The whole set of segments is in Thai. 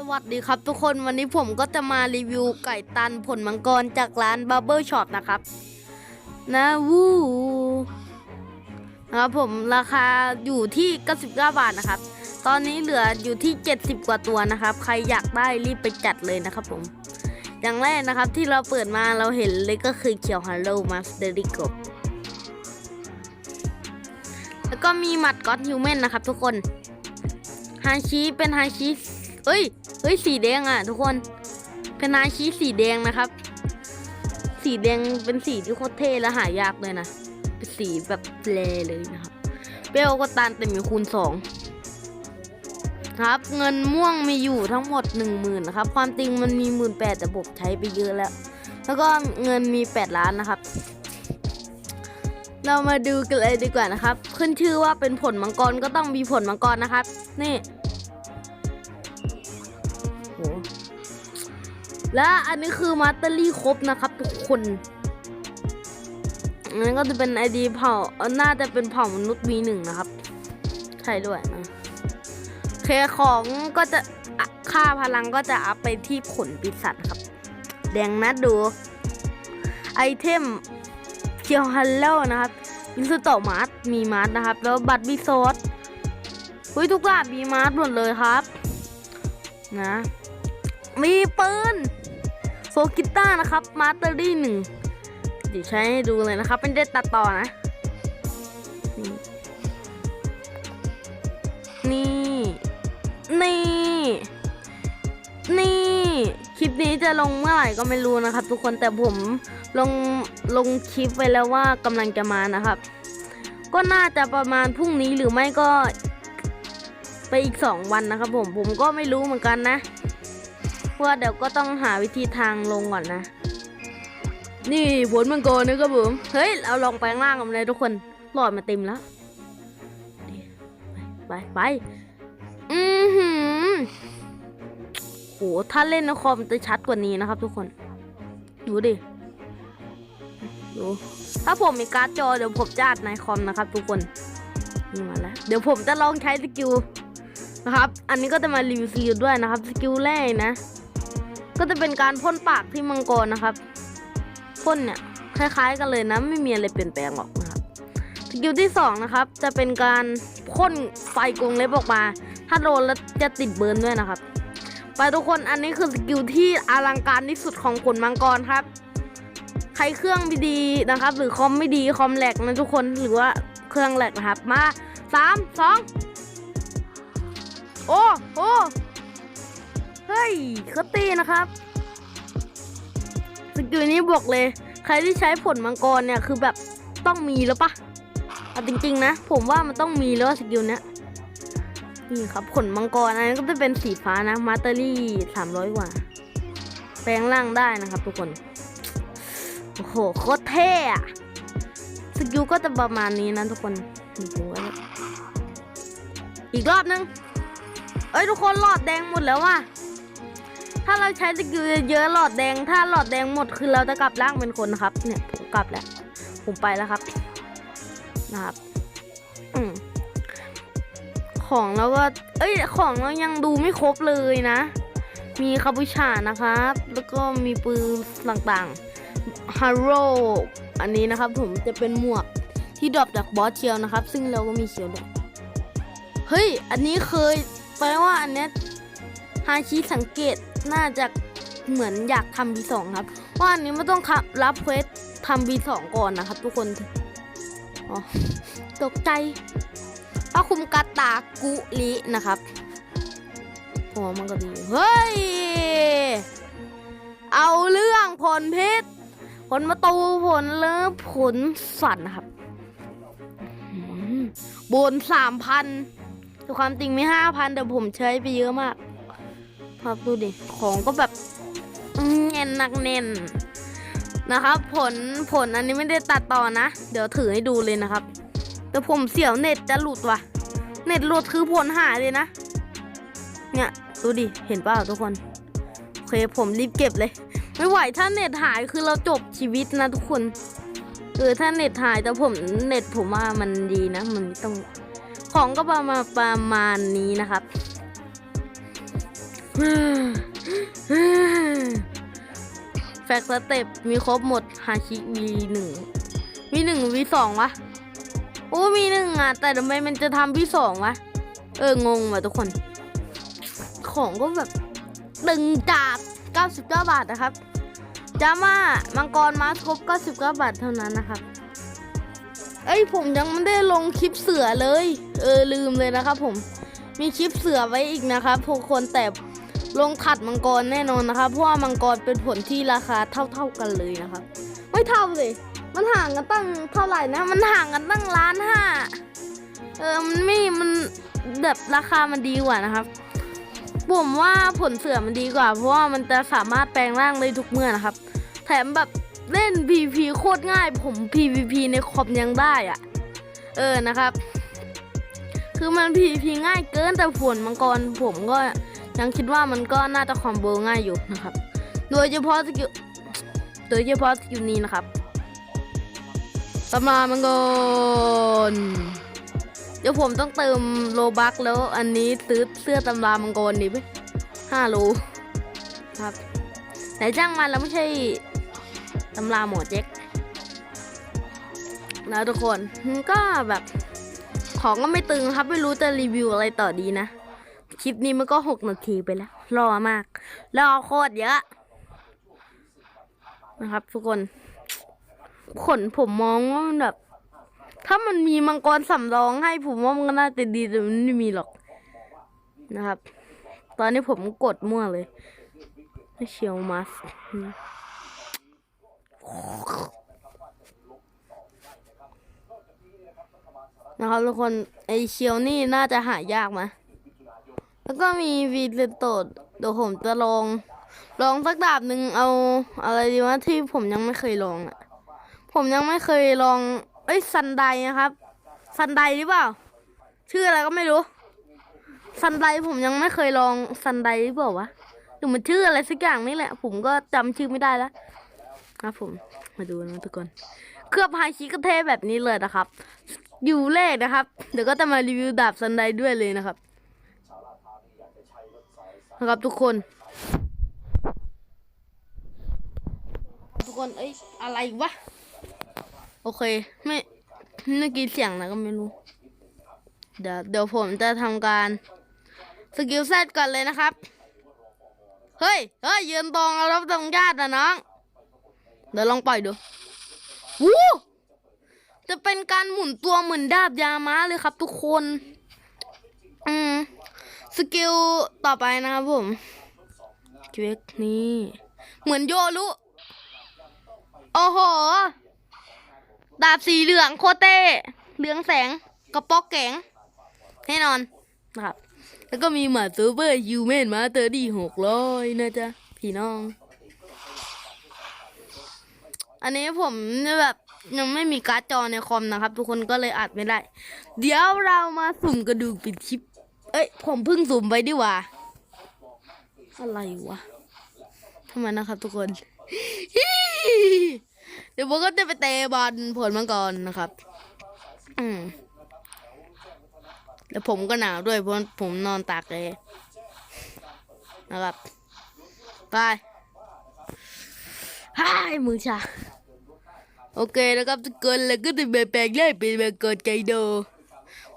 สวัสดีครับทุกคนวันนี้ผมก็จะมารีวิวไก่ตันผลมังกรจากร้าน Barber Shop นะครับ นะวู้นะครับผมราคาอยู่ที่ 99 บาทนะครับ ตอนนี้เหลืออยู่ที่ 70 กว่าตัวนะครับ ใครอยากได้รีบไปจัดเลยนะครับผม อย่างแรกนะครับที่เราเปิดมาเราเห็นเลยก็คือเขียวฮัลโลมาสเตอริกแล้วก็มีหมัดก็อตฮิวแมนนะครับทุกคนฮาชิเป็นฮาชิ เอ้ยเฮ้ยสีแดงอะ ทุกคนเป็นนาชีสีแดงนะครับ สีแดงเป็นสีที่โคตรเท่และหายากเลยนะเป็นสีแบบเลเลยนะครับเปรี้ยวก็ตานแต่มีคูณสองครับ เงินม่วงมีอยู่ทั้งหมดหนึ่งหมื่นนะครับ ความจริงมันมีหมื่นแปดแต่ผมใช้ไปเยอะแล้ว แล้วก็เงินมีแปดล้านนะครับเรามาดูกันเลยดีกว่านะครับ ขึ้นชื่อว่าเป็นผลมังกรก็ต้องมีผลมังกรนะครับ นี่ และอันนี้คือมาสเตอรี่ครบนะครับทุกคนอันนั้นก็จะเป็นไอดีเผ่า น่าจะเป็นเผ่ามนุษย์ V1 นะครับ ใช่ด้วยนะโอเคของก็จะค่าพลังก็จะอัพไปที่ผลปีศาจครับ แดงนะดู ไอเทมเคียวฮัลโลนะครับอินสโตมาร์ทมีมาร์ทนะครับ แล้วบัตรบีโซดคุยทุกอย่างมีมาร์ทหมดเลยครับ นะ มีปืนโฟกิต้านะครับมาสเตอรี่หนึ่งเดี๋ยวใช้ให้ดูเลยนะครับเป็นได้ตัดต่อนะ นี่ นี่ นี่ คลิปนี้จะลงเมื่อไหร่ก็ไม่รู้นะครับ ทุกคนแต่ผมลงลงคลิปไว้แล้วว่ากำลังจะมานะครับ ก็น่าจะประมาณพรุ่งนี้หรือไม่ก็ไปอีกสองวันนะครับผมผมก็ไม่รู้เหมือนกันนะ ว่าเดี๋ยวก็ต้องหาวิธีทางลงก่อนนะ นี่ผลมังกรนะครับผม เฮ้ยเอาลองแปลงร่างกันเลยทุกคนหลอดมาเต็มแล้วนี่ไปไปไปอือหือโห ถ้าเล่นในคอมจะชัดกว่านี้นะครับทุกคน ดูดิ ดู ถ้าผมมีการ์ดจอเดี๋ยวผมจะอัดในคอมนะครับทุกคนนี่มาแล้ว เดี๋ยวผมจะลองใช้สกิลนะครับ อันนี้ก็จะมารีวิวสกิลด้วยนะครับ สกิลแรกนะ ก็จะเป็นการพ่นปากที่มังกรนะครับพ่นเนี่ยคล้ายๆกันเลยนะไม่มีอะไรเปลี่ยนแปลงหรอกนะครับสกิลที่สองนะครับจะเป็นการพ่นไฟกรงเล็บออกมา ถ้าโดนแล้วจะติดเบิร์นด้วยนะครับ ไปทุกคนอันนี้คือสกิลที่อลังการที่สุดของผลมังกรครับ ใครเครื่องไม่ดีนะครับ หรือคอมไม่ดีคอมแหลกนะทุกคนหรือว่าเครื่องแหลกนะครับมาสามสองโอ้โอ้ เฮ้ยเขาตีนะครับ สกิลนี้บอกเลย ใครที่ใช้ผลมังกรเนี่ยคือแบบต้องมีแล้วปะเอาจริง ๆ นะ ผมว่ามันต้องมีแล้วสกิลเนี้ยนี่ครับผลมังกรอันนี้นก็จะเป็นสีฟ้านะมาสเตอรี่สามร้อยกว่า แปลงร่างได้นะครับทุกคน โอ้โหโคตรเท่อะสกิลก็จะประมาณนี้นะทุกคนอีกรอบนึง เอ้ยทุกคนหลอดแดงหมดแล้วว่ะ ถ้าเราใช้สกิลเยอะหลอดแดง ถ้าหลอดแดงหมดคือเราจะกลับร่างเป็นคนนะครับ เนี่ยผมกลับแล้ว ผมไปแล้วครับ นะครับอืมของเราก็ เอ้ย ของเรายังดูไม่ครบเลยนะ มีคาบูชานะครับ แล้วก็มีปืนต่างๆฮาร์โรอันนี้นะครับผมจะเป็นหมวกที่ดรอปจากบอสเชียวนะครับ ซึ่งเราก็มีเชียวด้วยเฮ้ย อันนี้เคยแปลว่าอันเนี้ยฮาชิสังเกต น่าจะเหมือนอยากทำบีสองครับ ว่าอันนี้ไม่ต้องรับเควสทำบีสองก่อนนะครับ ทุกคนอ๋อตกใจพระคุมกาตากุลินะครับโอ้มันก็ดี เฮ้ย เอาเรื่องผลพิษผลประตูผลเลิฟผลสันนะครับบนสามพันแต่ความจริงมีห้าพันแต่ผมใช้ไปเยอะมาก ครับดูดิของก็แบบเน้นหนักเน้นนะครับ ผลผลอันนี้ไม่ได้ตัดต่อนะ เดี๋ยวถือให้ดูเลยนะครับ แต่ผมเสียวเน็ตจะหลุดว่ะ เน็ตหลุดคือผลหายเลยนะ เนี่ยดูดิเห็นเปล่าทุกคนโอเคผมรีบเก็บเลย ไม่ไหวถ้าเน็ตหายคือเราจบชีวิตนะทุกคนเออถ้าเน็ตหายแต่ผมเน็ตผมว่ามันดีนะ มันไม่ต้องของก็ประมาณประมาณนี้นะครับ แฟกสเต็ปมีครบหมดฮาชิวีหนึ่งวีหนึ่งวีสองวะโอ้มีหนึ่งอะ แต่ทำไมมันจะทำวีสองวะ เอองงว่ะทุกคน ของก็แบบตึงจัด99 บาทนะครับจามามังกรมาครบ 99 บาทเท่านั้นนะครับ เอ้ยผมยังไม่ได้ลงคลิปเสือเลย เออลืมเลยนะครับผมมีคลิปเสือไว้อีกนะครับทุกคนแต่ ลงถัดมังกรแน่นอนนะครับ เพราะว่ามังกรเป็นผลที่ราคาเท่าๆกันเลยนะครับ ไม่เท่าเลย มันห่างกันตั้งเท่าไหร่นะ มันห่างกันตั้งล้านห้าเออ มันไม่ มันแบบราคามันดีกว่านะครับ ผมว่าผลเสือมันดีกว่า เพราะว่ามันจะสามารถแปลงร่างได้ทุกเมื่อนะครับ แถมแบบเล่น PVP โคตรง่าย ผม PVP ในคอมยังได้อะเออนะครับ คือมัน PVP ง่ายเกินแต่ผลมังกรผมก็ ยังคิดว่ามันก็น่าจะคอมโบง่ายอยู่นะครับ โดยเฉพาะสกิลโดยเฉพาะสกิลนี้นะครับตำรามังกรเดี๋ยวผมต้องเติมโลบักแล้วอันนี้ซื้อเสื้อตำรามังกรดีไหมห้าโลครับแต่จ้างมันแล้วไม่ใช่ตำราหมอเจ๊กนะทุกคนก็แบบของก็ไม่ตึงครับไม่รู้จะรีวิวอะไรต่อดีนะ คลิปนี้มันก็หกนาทีไปแล้ว รอมาก รอโคตรเยอะ นะครับ ทุกคน ขนผมมองว่ามันแบบ ถ้ามันมีมังกรสำรองให้ผมว่ามันก็น่าจะดีแต่มันไม่มีหรอกนะครับ ตอนนี้ผมกดมั่วเลยไม่เชียวมาสนะครับทุกคนไอเชียวนี่น่าจะหายากไหม แล้วก็มีวีเลนโตดเดี๋ยวผมจะลอง ลองสักดาบหนึ่งเอาอะไรดีวะที่ผมยังไม่เคยลองอะ ผมยังไม่เคยลอง เอ้ยซันไดนะครับซันไดหรือเปล่า ชื่ออะไรก็ไม่รู้ซันไดผมยังไม่เคยลองซันไดหรือเปล่าวะหรือมันชื่ออะไรสักอย่างนี่แหละ ผมก็จำชื่อไม่ได้แล้วครับผมมาดูนะทุกคน เครือบไฮชิกเทแบบนี้เลยนะครับ อยู่เลขนะครับ เดี๋ยวก็จะมารีวิวดาบซันไดด้วยเลยนะครับ นะครับทุกคน ทุกคนเอ้ยอะไรวะ โอเค ไม่เมื่อกี้เสียงอะก็ไม่รู้ เดี๋ยวเดี๋ยวผมจะทำการสกิลเซตก่อนเลยนะครับ เฮ้ย เฮ้ย ยืนตรงแล้วตรงญาตินะน้อง เดี๋ยวลองปล่อยดูวู้จะเป็นการหมุนตัวเหมือนดาบยาม้าเลยครับทุกคน อืม สกิลต่อไปนะครับผมเควกนี่เหมือนโยรุโอ้โห ดาบสีเหลืองโคเต้เหลืองแสงกระป๋อกแกงแน่นอนนะครับ แล้วก็มีหมาซูเปอร์ยูเมนมาเตอร์ดีหกร้อยนะจ๊ะ พี่น้อง อันนี้ผมแบบยังไม่มีการ์ดจอในคอมนะครับ ทุกคนก็เลยอัดไม่ได้ เดี๋ยวเรามาสุ่มกระดูกปิดคลิป เอ้ย ผมเพิ่งสุ่มไปดีกว่า อะไรวะทำไมนะครับทุกคน เดี๋ยวผมก็จะไปเตะบอลผลมังกรนะครับ อืมแล้วผมก็หนาวด้วยเพราะผมนอนตากเลยนะครับ ไปฮ่ายมือชาโอเคนะครับทุกคนแล้วก็จะแปลงเลยเป็นแบบกดไกโด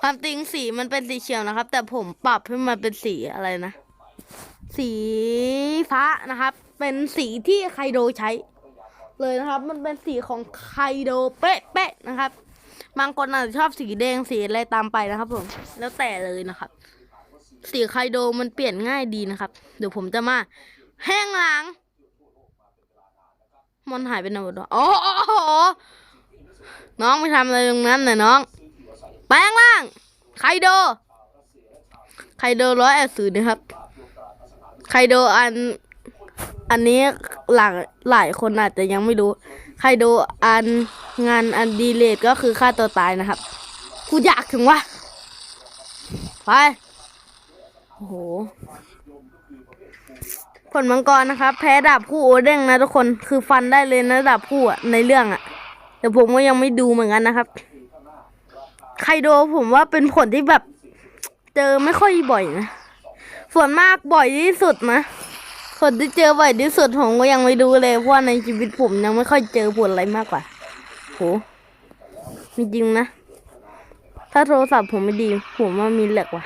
ความจริงสีมันเป็นสีเขียวนะครับ แต่ผมปรับให้มันเป็นสีอะไรนะ สีฟ้านะครับ เป็นสีที่ไคโดใช้ เลยนะครับ มันเป็นสีของไคโดเป๊ะๆนะครับบางคนอาจจะชอบสีแดงสีอะไรตามไปนะครับผมแล้วแต่เลยนะครับ สีไคโดมันเปลี่ยนง่ายดีนะครับ เดี๋ยวผมจะมาแห้งล้างมันหายไปไหนหมดอ๋ออ๋ออ๋อน้องไปทำอะไรตรงนั้นน่ะน้อง แปลงร่าง ไคโด ไคโดร้อยแอดสือนะครับ ไคโดอัน อันนี้หลายหลายคนอาจจะยังไม่รู้ ไคโดอันงานอันดีเลทก็คือฆ่าตัวตายนะครับ กูอยากถึงวะ ไป โอ้โห ผลมังกรนะครับ แพ้ดาบคู่โอเด้งนะทุกคน คือฟันได้เลยนะดาบคู่ในเรื่องอะแต่ผมก็ยังไม่ดูเหมือนกันนะครับ ไคโดผมว่าเป็นผลที่แบบ เจอไม่ค่อยบ่อยนะส่วนมากบ่อยที่สุดนะคนที่เจอบ่อยที่สุดผมก็ยังไม่รู้เลยเพราะในชีวิตผมยังไม่ค่อยเจอผลอะไรมากกว่าโหจริงนะ ถ้าโทรศัพท์ผมไม่ดี ผมว่ามีแหลกว่ะ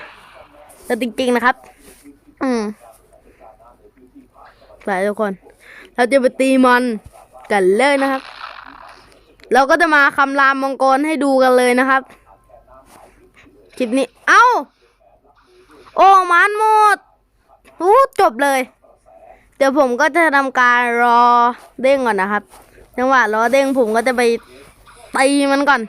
แต่จริงๆนะครับ อืมไปทุกคน เราจะไปตีมันกันเลยนะครับ เราก็จะมาคำรามมังกรให้ดูกันเลยนะครับ คลิปนี้ เอ้า โอ้มันหมดอู้จบเลย เดี๋ยวผมก็จะทำการรอเด้งก่อนนะครับ จังหวะรอเด้งผมก็จะไปตีมันก่อน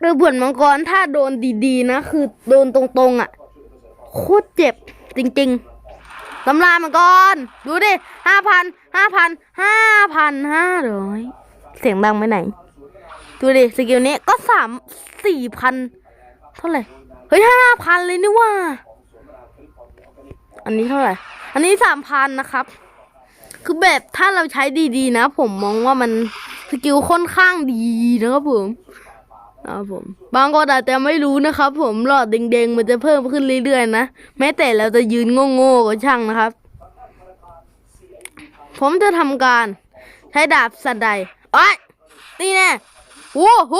คือผลมังกรถ้าโดนดีๆ นะ คือโดนตรงๆ อะโคตรเจ็บจริงๆตำรามังกร ดูดิห้าพันห้าพันห้าพันห้าร้อยเสียงดังไปไหน ดูดิสกิลนี้ก็สามสี่พันเท่าไหร่ เฮ้ยห้าพันเลยนี่ว่า อันนี้เท่าไหร่ อันนี้สามพันนะครับ คือแบบถ้าเราใช้ดีๆนะ ผมมองว่ามันสกิลค่อนข้างดีนะครับผมนะครับผม บางคนอาจจะไม่รู้นะครับ ผมหลอดแดงๆมันจะเพิ่มขึ้นเรื่อยๆนะ แม้แต่เราจะยืนโง่ๆก็ช่างนะครับ ผมจะทำการใช้ดาบสัตว์ใดอ้ยนี่แน่ โอ้โห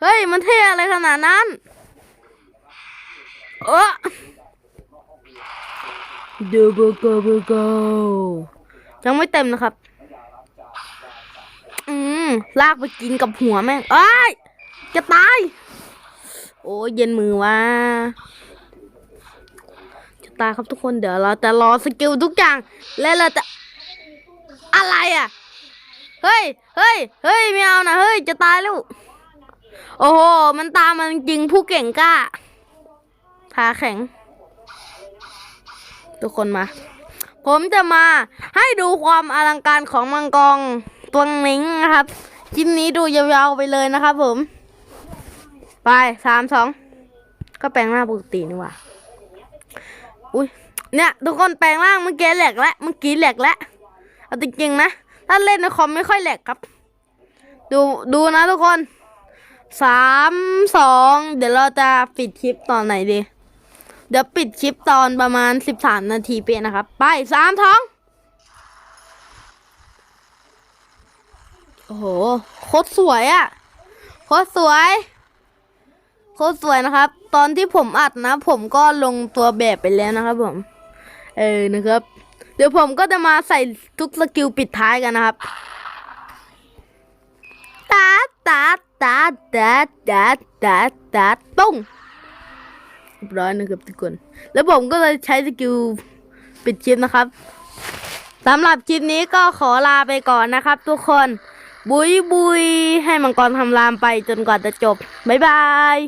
เฮ้ย มันเท่อะไรขนาดนั้น เออเดบโกเบโกยังไม่เต็มนะครับ อืม ลากไปกินกับหัวแม่งเอ้ย จะตาย โอ้เย็นมือว่ะจะตายครับทุกคน เดี๋ยวเราจะรอสกิลทุกอย่าง และเราจะอะไรอะ เฮ้ย เฮ้ย เฮ้ย ไม่เอานะเฮ้ย จะตายแล้ว โอ้โห มันตามมันจริงผู้เก่งกล้าขาแข็ง ทุกคนมา ผมจะมาให้ดูความอลังการของมังกรตัวนิ้งนะครับคลิปนี้ดูยาวๆไปเลยนะครับผม ไปสามสองก็แปลงหน้าปกตินี่ว่าอุ้ยเนี่ย ทุกคนแปลงร่างเมื่อกี้แหลกแล้วเมื่อกี้แหลกแล้วเอาจริงๆนะ ถ้าเล่นในคอมไม่ค่อยแหลกครับ ดูดูนะทุกคนสามสองเดี๋ยวเราจะปิดคลิปตอนไหนดี เดี๋ยวปิดคลิปตอนประมาณสิบสามนาทีเป๊ะนะครับ ไปสามท้อง โอ้โหโคตรสวยอะ่ะโคตรสวยโคตรสวยนะครับ ตอนที่ผมอัดนะ ผมก็ลงตัวแบบไปแล้วนะครับผม เออนะครับ เดี๋ยวผมก็จะมาใส่ทุกสกิลปิดท้ายกันนะครับตาตาตาตาตาตาตาตุ้งร้อยนะครับทุกคน แล้วผมก็เลยใช้สกิลปิดคลิปนะครับสำหรับคลิปนี้ก็ขอลาไปก่อนนะครับ ทุกคน บุยบุยให้มังกรทำรามไปจนกว่าจะจบ บ๊ายบาย